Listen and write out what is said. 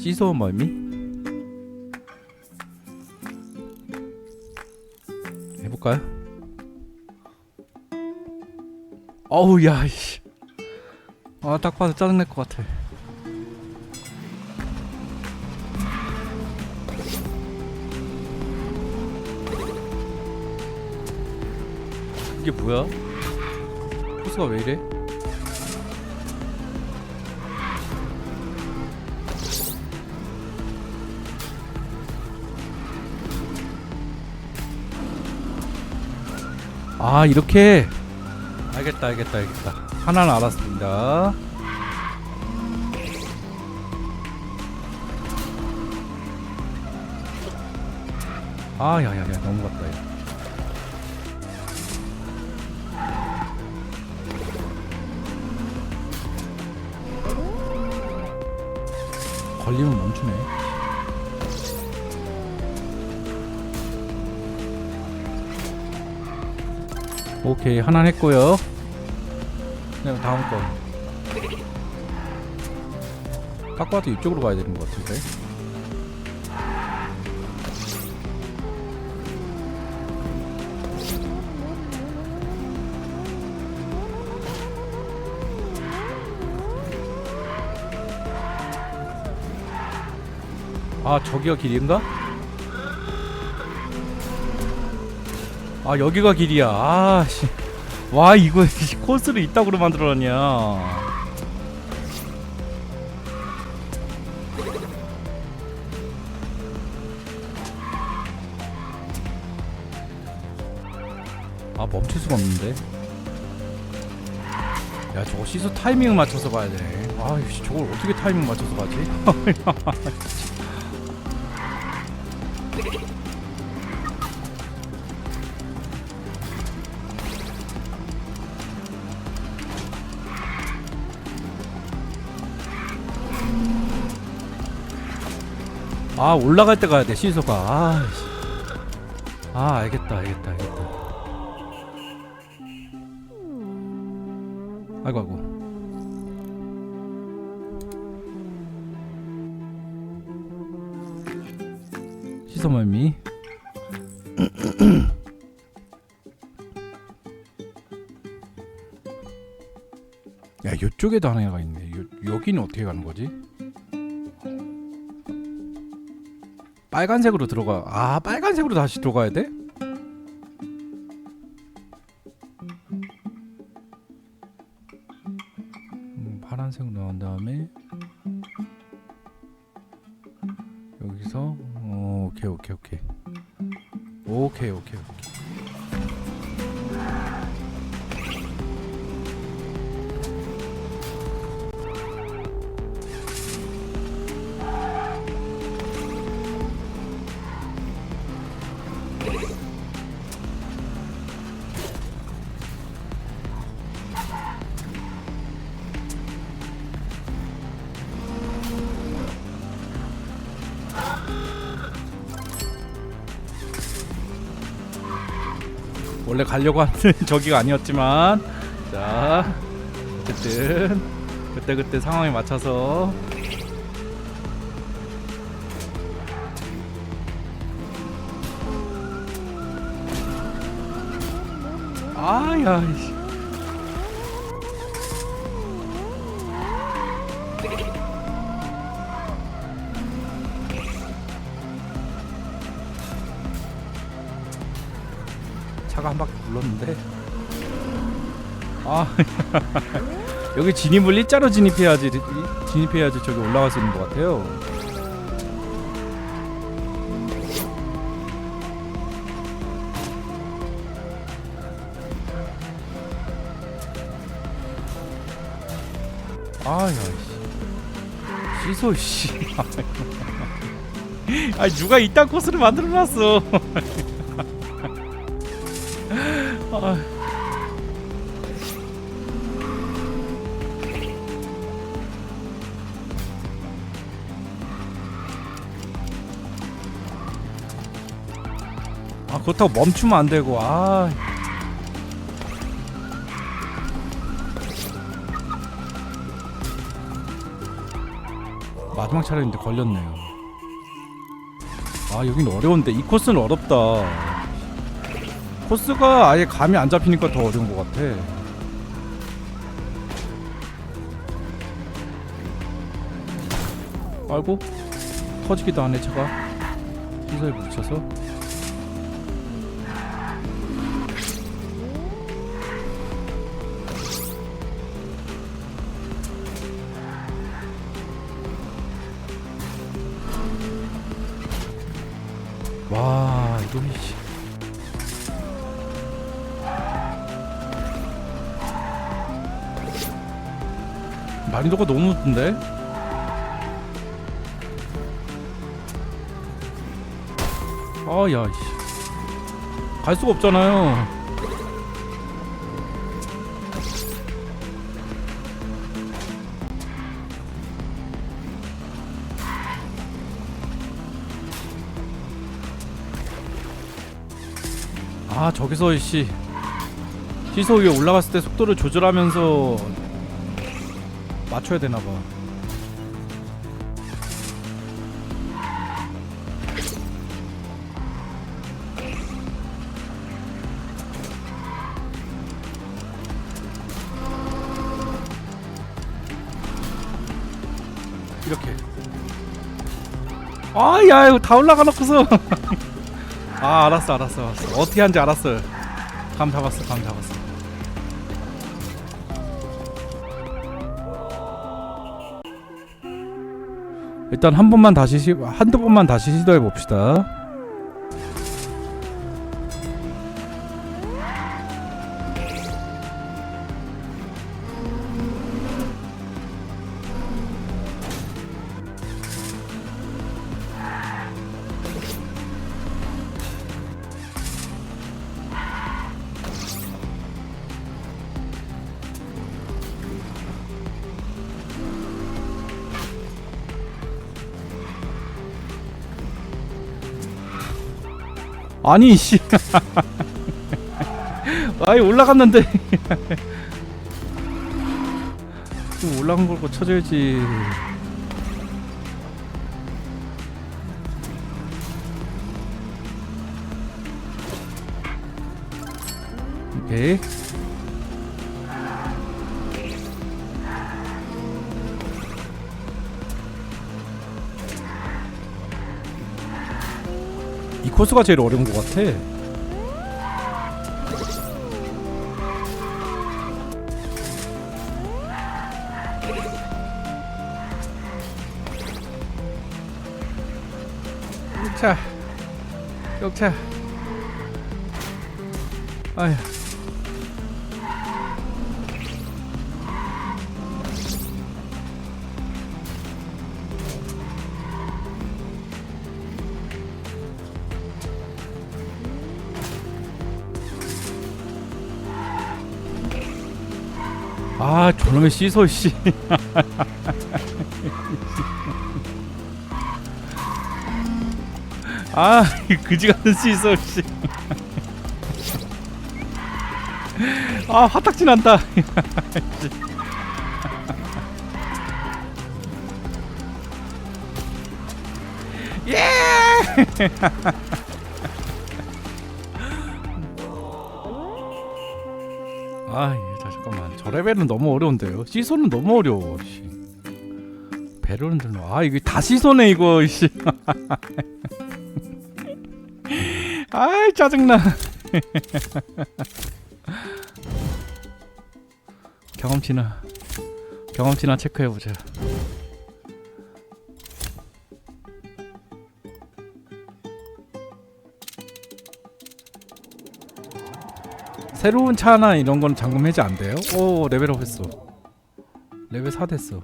시소 멀미? 해볼까요? 어우 야 씨. 아 딱 봐도 짜증날 것 같아 이게 뭐야? 코스가 왜 이래? 아 이렇게. 알겠다 알겠다 알겠다. 하나는 알았습니다. 아 야야야 넘어갔다 야. 걸리면 멈추네 오케이 하나 했고요. 네 다음 거. 딱 봐도 이쪽으로 가야 되는 것 같은데. 아 저기가 길인가? 아 여기가 길이야. 아씨. 와 이거 코스를 이따구로 만들어놨냐. 아 멈출 수가 없는데. 야 저거 시소 타이밍을 맞춰서 가야 되네 아 씨, 저걸 어떻게 타이밍 맞춰서 가지? 아 올라갈 때 가야 돼 시소가 아, 씨. 아 알겠다 알겠다 알겠다. 아이고 아이고. 시소 멀미. 야 요쪽에도 하나가 있네. 요, 여기는 어떻게 가는 거지? 빨간색으로 들어가. 아, 빨간색으로 다시 들어가야 돼? 음, 파란색 넣은 다음에 여기서 어, 오케이 오케이 오케이 오케이 오케이 오케이 원래 가려고 하는 저기가 아니었지만 자 어쨌든 그때 그때 상황에 맞춰서. 아야 굴렀는데? 아 여기 진입을 일자로 진입해야지 진입해야지 저기 올라갈 수 있는 것 같아요. 아야 씨. 시소 씨. 아니 누가 이딴 코스를 만들어놨어 아. 아 그렇다고 멈추면 안 되고 아 마지막 차례인데 걸렸네요. 아 여긴 어려운데 이 코스는 어렵다. 코스가 아예 감이 안 잡히니까 더 어려운 것 같아. 아이고 터지기도 하네 차가 시소에 부딪혀서 난이도가 너무 높은데? 아야 씨. 갈 수가 없잖아요 아 저기서 씨 시소 위에 올라갔을 때 속도를 조절하면서 맞춰야 되나봐. 이렇게. 아야 이거 다 올라가 놓고서. 아 알았어 알았어 알았어. 어떻게 하는지 알았어요 감 잡았어 감 잡았어 일단 한 번만 다시 시, 한두 번만 다시 시도해 봅시다 아니 씨. 아이 올라갔는데. 좀 올라간 걸고 쳐줘야지. 오케이 이 코스가 제일 어려운 것 같아. 자, 역차. 아휴. 아, 저놈의 시소 씨. 아, 이 그지 같은 시소 씨. 아, 화딱지 난다. 예! 아. 저 레벨은 너무 어려운데요. 시소는 너무 어려워. 씨. 배를 흔들려. 아, 이거 다 시소네 이거. 씨. 아이 짜증나. 경험치나 경험치나 체크해 보자. 새로운 차나 이런 건 잠금 해제 안 돼요? 오 레벨업 했어. 레벨 4 됐어.